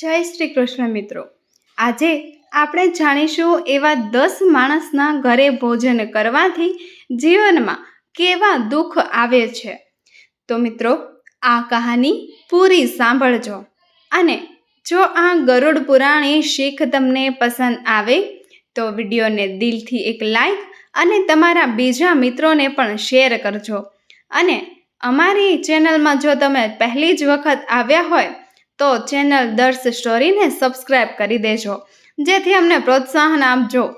જય શ્રી કૃષ્ણ મિત્રો. આજે આપણે જાણીશું એવા દસ માણસના ઘરે ભોજન કરવાથી જીવનમાં કેવા દુઃખ આવે છે. તો મિત્રો, આ કહાની પૂરી સાંભળજો. અને જો આ ગરુડ પુરાણી શીખ તમને પસંદ આવે, તો વિડીયોને દિલથી એક લાઈક અને તમારા બીજા મિત્રોને પણ શેર કરજો. અને અમારી ચેનલમાં જો તમે પહેલી જ વખત આવ્યા હોય તો ચેનલ દર્શ સ્ટોરીને સબસ્ક્રાઈબ કરી દેજો. જેથી અમને પ્રોત્સાહન આપજો.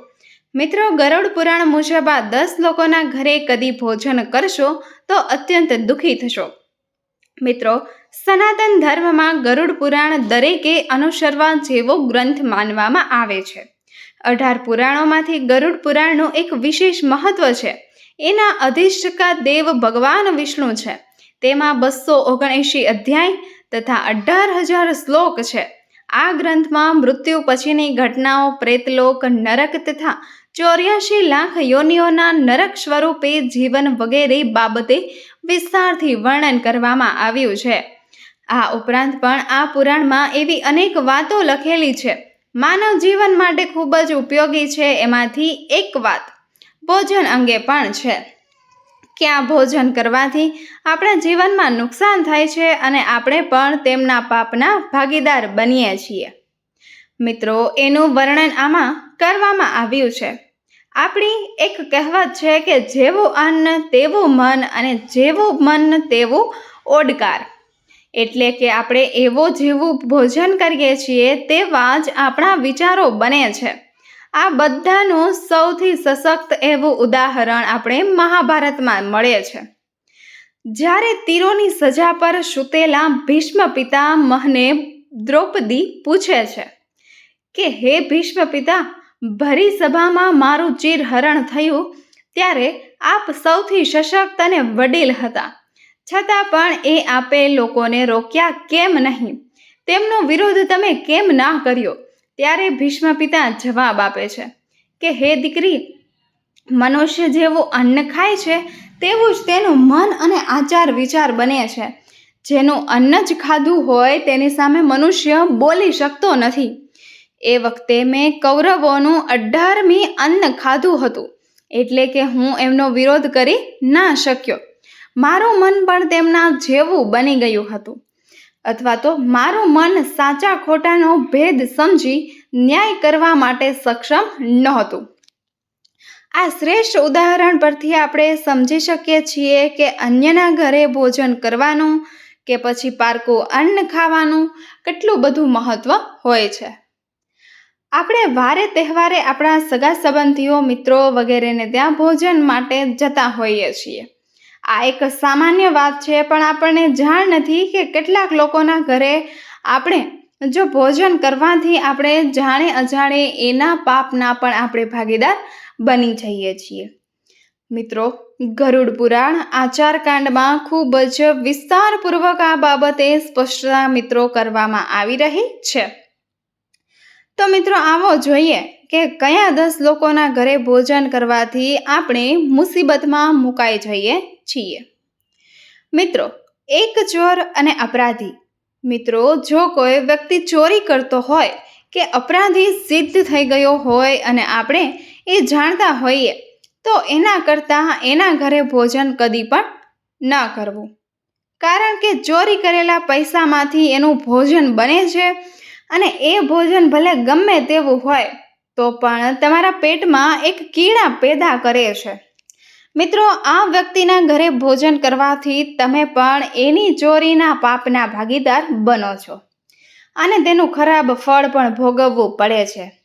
મિત્રો, ગરુડ પુરાણ મુજબ આ દસ લોકોના ઘરે કદી ભોજન કરશો તો અત્યંત દુઃખી થશો. મિત્રો, સનાતન ધર્મમાં ગરુડ પુરાણ દરેકે અનુસરવા જેવો ગ્રંથ માનવામાં આવે છે. અઢાર પુરાણોમાંથી ગરુડ પુરાણનું એક વિશેષ મહત્વ છે. એના અધિષ્ઠકા દેવ ભગવાન વિષ્ણુ છે. તેમાં બસો ઓગણએંશી અધ્યાય તથા અઢાર હજાર શ્લોક છે. આ ગ્રંથમાં મૃત્યુ પછીની ઘટનાઓ, પ્રેતલોક, નરક તથા ચોર્યાસી લાખ યોનિઓના નરક સ્વરૂપે જીવન વગેરે બાબતે વિસ્તારથી વર્ણન કરવામાં આવ્યું છે. આ ઉપરાંત પણ આ પુરાણમાં એવી અનેક વાતો લખેલી છે. માનવ જીવન માટે ખૂબ જ ઉપયોગી છે એમાંથી એક વાત. ભોજન અંગે પણ છે. કે આ ભોજન કરવાથી આપણા જીવનમાં નુકસાન થાય છે અને આપણે પણ તેમના પાપના ભાગીદાર બનીએ છીએ. મિત્રો, એનું વર્ણન આમાં કરવામાં આવ્યું છે. આપણી એક કહેવત છે કે જેવું અન્ન તેવું મન અને જેવું મન તેવું ઓડકાર. એટલે કે આપણે એવો જેવું ભોજન કરીએ છીએ તેવા જ આપણા વિચારો બને છે. આ બધાનું સૌથી સશક્ત એવું ઉદાહરણ આપણે મહાભારતમાં મળે છે. જ્યારે તીરોની સજા પર સૂતેલા ભીષ્મ પિતામહને દ્રૌપદી પૂછે છે કે, હે ભીષ્મ પિતા, ભરી સભામાં મારું ચીર હરણ થયું ત્યારે આપ સૌથી સશક્ત અને વડીલ હતા. છતાં પણ એ આપે લોકોને રોક્યા કેમ નહીં? તેમનો વિરોધ તમે કેમ ના કર્યો? ત્યારે ભીષ્મ પિતા જવાબ આપે છે કે, હે દીકરી, મનુષ્ય જેવું અન્ન ખાય છે તેવું જ તેનું મન અને આચાર વિચાર બને છે. જેનું અન્ન જ ખાધું હોય તેની સામે મનુષ્ય બોલી શકતો નથી. એ વખતે મેં કૌરવોનું અઢારમી અન્ન ખાધું હતું, એટલે કે હું એમનો વિરોધ કરી ના શક્યો. મારું મન પણ તેમના જેવું બની ગયું હતું. અથવા તો મારું મન સાચા ખોટાનો ભેદ સમજી ન્યાય કરવા માટે સક્ષમ નહોતું. આ શ્રેષ્ઠ ઉદાહરણ પરથી આપણે સમજી શકીએ છીએ કે અન્યના ઘરે ભોજન કરવાનું કે પછી પારકું અન્ન ખાવાનું કેટલું બધું મહત્વ હોય છે. આપણે વારે તહેવારે આપણા સગા સંબંધીઓ, મિત્રો વગેરેને ત્યાં ભોજન માટે જતા હોઈએ છીએ. આ એક સામાન્ય વાત છે, પણ આપણને જાણ નથી કે કેટલાક લોકોના ઘરે આપણે જો ભોજન કરવાથી આપણે જાણે અજાણે એના પાપના પણ આપણે ભાગીદાર બની જઈએ છીએ. મિત્રો, ગરુડ પુરાણ આચારકાંડમાં ખૂબ જ વિસ્તારપૂર્વક આ બાબતે સ્પષ્ટતા મિત્રો કરવામાં આવી રહી છે. તો મિત્રો, આવો જોઈએ કે કયા દસ લોકોના ઘરે ભોજન કરવાથી આપણે મુસીબતમાં મુકાઈ જઈએ છીએ. મિત્રો, એક ચોર અને અપરાધી. મિત્રો, જો કોઈ વ્યક્તિ ચોરી કરતો હોય કે અપરાધી સિદ્ધ થઈ ગયો હોય અને આપણે એ જાણતા હોઈએ, તો એના કરતાં એના ઘરે ભોજન કદી પણ ન કરવું. કારણ કે ચોરી કરેલા પૈસામાંથી એનું ભોજન બને છે અને એ ભોજન ભલે ગમે તેવું હોય, તો પણ તમારા પેટમાં એક કીડા પેદા કરે છે. મિત્રો, આ વ્યક્તિના ઘરે ભોજન કરવાથી તમે પણ એની ચોરીના પાપના ભાગીદાર બનો છો અને તેનું ખરાબ ફળ પણ ભોગવવું પડે છે.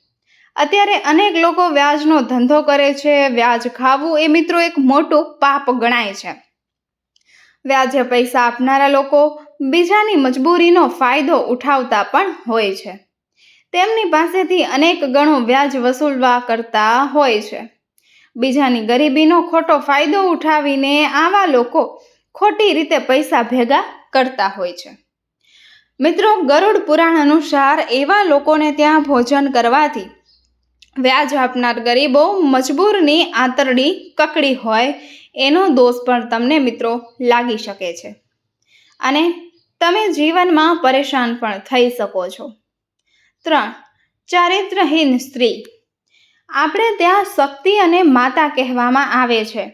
અત્યારે અનેક લોકો વ્યાજનો ધંધો કરે છે. વ્યાજ ખાવું એ મિત્રો એક મોટું પાપ ગણાય છે. વ્યાજે પૈસા આપનારા લોકો બીજાની મજબૂરીનો ફાયદો ઉઠાવતા પણ હોય છે. તેમની પાસેથી અનેક ગણું વ્યાજ વસૂલવા કરતા હોય છે. બીજાની ગરીબીનો ખોટો ફાયદો ઉઠાવીને આવા લોકો ખોટી રીતે પૈસા ભેગા કરતા હોય છે. મિત્રો, ગરુડ પુરાણ અનુસાર એવા લોકોને ત્યાં ભોજન કરવાથી વ્યાજ આપનાર ગરીબો મજબૂરની આંતરડી કકડી હોય એનો દોષ પણ તમને મિત્રો લાગી શકે છે. અને તમે જીવનમાં પરેશાન પણ થઈ શકો છો. ત્રણ, ચારિત્રહીન સ્ત્રી આપણે ત્યાં શક્તિ અને માતા કહેવામાં આવે છે.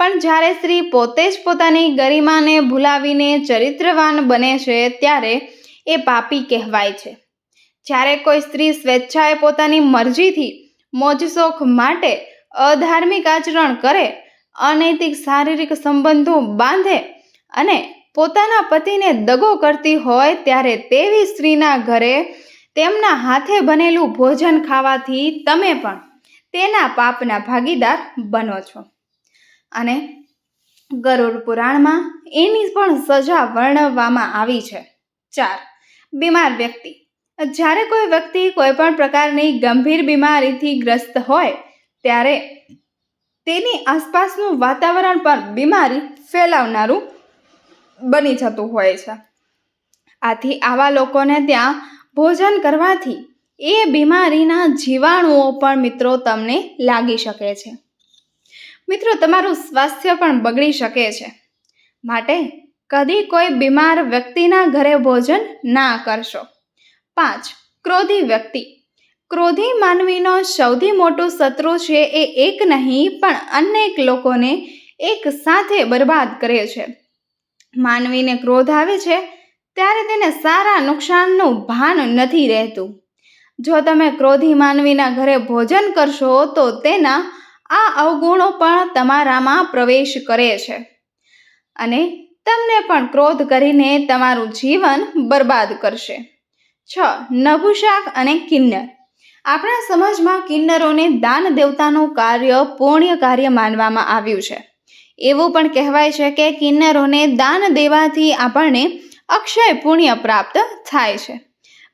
પણ જ્યારે સ્ત્રી પોતે જ પોતાની ગરિમાને ભૂલાવીને ચરિત્રવાન બને છે, ત્યારે એ પાપી કહેવાય છે. જ્યારે કોઈ સ્ત્રી સ્વેચ્છાએ પોતાની મરજીથી મોજશોખ માટે અધાર્મિક આચરણ કરે, અનૈતિક શારીરિક સંબંધો બાંધે અને પોતાના પતિને દગો કરતી હોય, ત્યારે તેવી સ્ત્રીના ઘરે તેમના હાથે બનેલું ભોજન ખાવાથી તમે પણ તેના પાપના ભાગીદાર બનો છો. અને ગરુડ પુરાણમાં એની પણ સજા વર્ણવવામાં આવી છે. ચાર, બીમાર વ્યક્તિ. જ્યારે કોઈ વ્યક્તિ કોઈ પણ પ્રકારની ગંભીર બીમારીથી ગ્રસ્ત હોય, ત્યારે તેની આસપાસનું વાતાવરણ પણ બીમારી ફેલાવનારું બની જતું હોય છે. આથી આવા લોકોને ત્યાં ભોજન કરવાથી એ બીમારીના જીવાણુઓ પણ મિત્રો તમને લાગી શકે છે. મિત્રો, તમારું સ્વાસ્થ્ય પણ બગડી શકે છે. માટે કદી કોઈ બીમાર વ્યક્તિના ઘરે ભોજન ના કરશો. પાંચ, ક્રોધી વ્યક્તિ. ક્રોધી માનવીનો સૌથી મોટો શત્રુ છે એ એક નહીં, પણ અનેક લોકોને એક સાથે બરબાદ કરે છે. માનવીને ક્રોધ આવે છે ત્યારે તેને સારા નુકસાનનું ભાન નથી રહેતું. જો તમે ક્રોધી માનવીના ઘરે ભોજન કરશો, તો તેના આ અવગુણો પણ તમારામાં પ્રવેશ કરે છે. અને તમને પણ ક્રોધ કરીને તમારું જીવન બરબાદ કરશે. છ. નભુશાક અને કિન્નર. આપણા સમાજમાં કિન્નરોને દાન દેવતાનું કાર્ય પુણ્ય કાર્ય માનવામાં આવ્યું છે. એવું પણ કહેવાય છે કે કિન્નરોને દાન દેવાથી આપણને અક્ષય પુણ્ય પ્રાપ્ત થાય છે.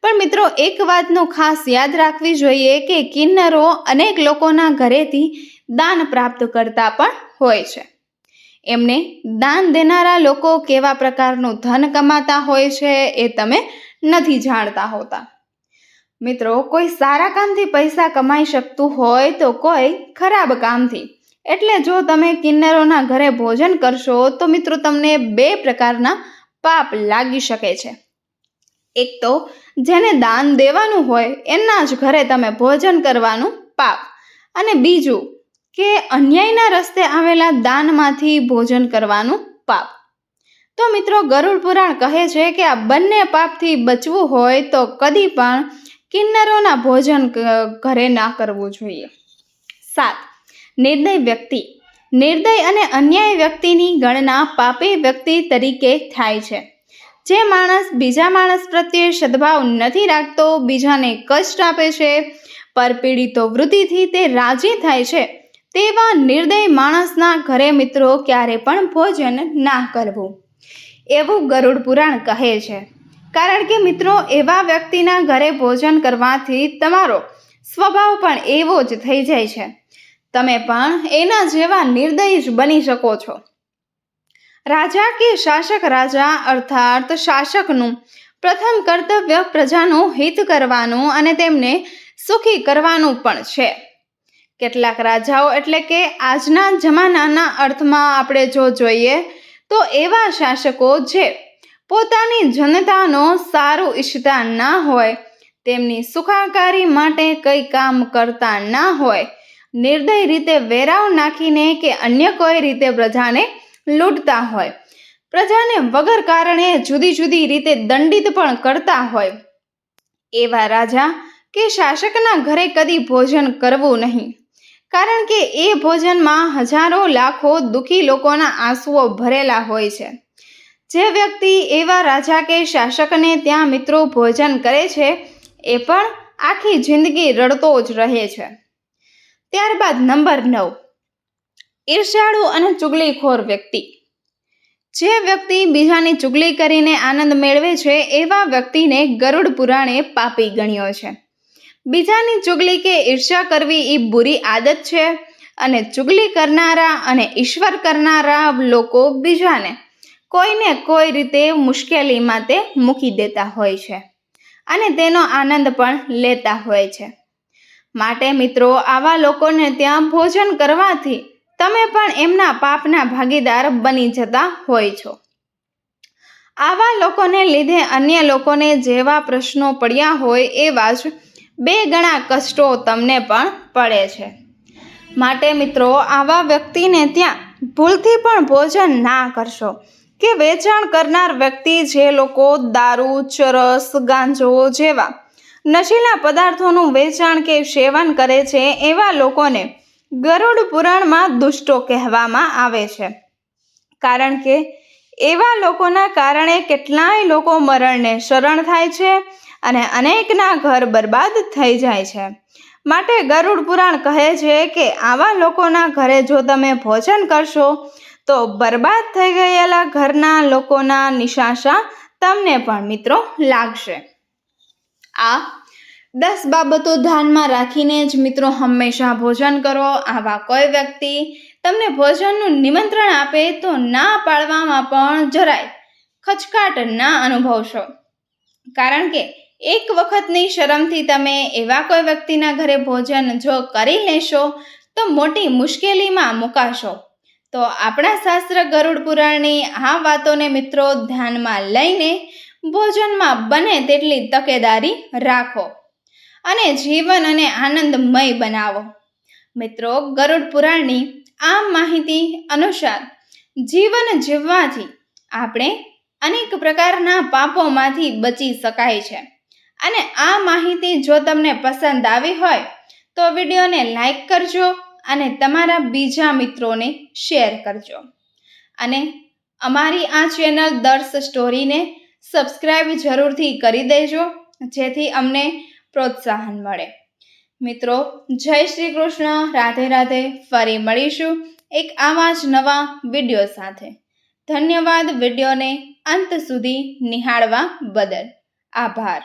પણ મિત્રો, એક વાતનું ખાસ યાદ રાખવી જોઈએ કે કિન્નરો અનેક લોકોના ઘરેથી દાન પ્રાપ્ત કરતા પણ હોય છે. એમને દાન દેનારા લોકો કેવા પ્રકારનું ધન કમાતા હોય છે એ તમે નથી જાણતા હોતા. મિત્રો, કોઈ સારા કામથી પૈસા કમાઈ શકતું હોય તો કોઈ ખરાબ કામથી. એટલે જો તમે કિન્નરોના ઘરે ભોજન કરશો તો મિત્રો, તમને બે પ્રકારના પાપ લાગી શકે છે. એક તો જેને દાન દેવાનું હોય એના જ ઘરે તમે ભોજન કરવાનું પાપ. અને બીજું કે અન્યાયના રસ્તે આવેલા દાનમાંથી ભોજન કરવાનું પાપ. તો મિત્રો ગરુડ પુરાણ કહે છે કે આ બંને પાપથી બચવું હોય તો કદી પણ કિન્નરોના ભોજન ઘરે ના કરવું જોઈએ. સાત, નિર્દય વ્યક્તિ નિર્દય અને અન્યાય વ્યક્તિની ગણના પાપી વ્યક્તિ તરીકે થાય છે. જે માણસ બીજા માણસ પ્રત્યે સદભાવ નથી રાખતો, બીજાને કષ્ટ આપે છે પરપીડિતો વૃત્તિથી તે રાજી થાય છે, તેવા નિર્દય માણસના ઘરે મિત્રો ક્યારે પણ ભોજન ના કરવું. એવું ગરુડ પુરાણ કહે છે. કારણ કે મિત્રો, એવા વ્યક્તિના ઘરે ભોજન કરવાથી તમારો સ્વભાવ પણ એવો જ થઈ જાય છે. તમે પણ એના જેવા નિર્દય જ બની શકો છો. રાજા કે શાસક રાજા અર્થાત શાસકનું પ્રથમ કર્તવ્ય પ્રજાનું હિત કરવાનું અને તેમને સુખી કરવાનું પણ છે. કેટલાક રાજાઓ એટલે કે આજના જમાનાના અર્થમાં આપણે જો જોઈએ તો એવા શાસકો જે પોતાની જનતાનો સારું ઈચ્છતા ના હોય, તેમની સુખાકારી માટે કંઈ કામ કરતા ના હોય નિર્દય રીતે વેરાવ નાખીને કે અન્ય કોઈ રીતે પ્રજાને લૂંટતા હોય. પ્રજાને વગર કારણે જુદી જુદી રીતે દંડિત પણ કરતા હોય. એવા રાજા કે શાસકના ઘરે કદી ભોજન કરવું નહીં. કારણ કે એ ભોજનમાં હજારો લાખો દુઃખી લોકોના આંસુઓ ભરેલા હોય છે. જે વ્યક્તિ એવા રાજા કે શાસકને ત્યાં મિત્રો ભોજન કરે છે, એ પણ આખી જિંદગી રડતો જ રહે છે. ત્યારબાદ નંબર નવ. ઈર્ષાળુ અને ચુગલીખોર વ્યક્તિ. જે વ્યક્તિ બીજાની ચુગલી કરીને આનંદ મેળવે છે, એવા વ્યક્તિને ગરુડ પુરાણે પાપી ગણ્યો છે. બીજાની ચુગલી કે ઈર્ષા કરવી એ બુરી આદત છે અને ચુગલી કરનારા અને ઈશ્વર કરનારા લોકો બીજાને કોઈને કોઈ રીતે મુશ્કેલીમાં તે મૂકી દેતા હોય છે અને તેનો આનંદ પણ લેતા હોય છે. માટે મિત્રો, આવા લોકોને ત્યાં ભોજન કરવાથી તમે પણ એમના પાપના ભાગીદાર બની જતા હોય છો. આવા લોકોને લીધે અન્ય લોકોને જેવા પ્રશ્નો પડ્યા હોય એવા જ બે ગણા કષ્ટો તમને પણ પડે છે. માટે મિત્રો, આવા વ્યક્તિને ત્યાં ભૂલથી પણ ભોજન ના કરશો કે વેચાણ કરનાર વ્યક્તિ જે લોકો દારૂ, ચરસ, ગાંજો જેવા નશીલા પદાર્થોનું વેચાણ કે સેવન કરે છે એવા લોકોને ગરુડ પુરાણમાં દુષ્ટો કહેવામાં આવે છે. કારણ કે એવા લોકોના કારણે કેટલાય લોકો મરણને શરણ થાય છે અને અનેકના ઘર બરબાદ થઈ જાય છે. માટે ગરુડ પુરાણ કહે છે કે આવા લોકોના ઘરે જો તમે ભોજન કરશો, તો બરબાદ થઈ ગયેલા ઘરના લોકોના નિશાશા તમને પણ મિત્રો લાગશે. આ દસ બાબતો ધ્યાનમાં રાખીને જ મિત્રો હંમેશા ભોજન કરો. આવા કોઈ વ્યક્તિ તમને ભોજનનું નિમંત્રણ આપે તો ના પાડવામાં પણ જરાય ખચકાટ ના અનુભવશો. કારણ કે એક વખતની શરમથી તમે એવા કોઈ વ્યક્તિના ઘરે ભોજન જો કરી લેશો તો મોટી મુશ્કેલીમાં મુકાશો. તો આપણા શાસ્ત્ર ગરુડ પુરાણની આ વાતોને મિત્રો ધ્યાનમાં લઈને ભોજનમાં બને તેટલી તકેદારી રાખો અને જીવન અને આનંદમય બનાવો. મિત્રો, ગરુડ પુરાણની આ માહિતી અનુસાર જીવન જીવવાથી આપણે અનેક પ્રકારના પાપોમાંથી બચી શકાય છે. અને આ માહિતી જો તમને પસંદ આવી હોય, તો વિડીયોને લાઈક કરજો અને તમારા બીજા મિત્રોને શેર કરજો. અને અમારી આ ચેનલ દર્શ સ્ટોરીને સબસ્ક્રાઈબ જરૂરથી કરી દેજો, જેથી અમને પ્રોત્સાહન મળે. મિત્રો, જય શ્રી કૃષ્ણ, રાધે રાધે, ફરી મળીશું એક આવા જ નવા વીડિયો સાથે. ધન્યવાદ વિડીયોને અંત સુધી નિહાળવા બદલ. આભાર.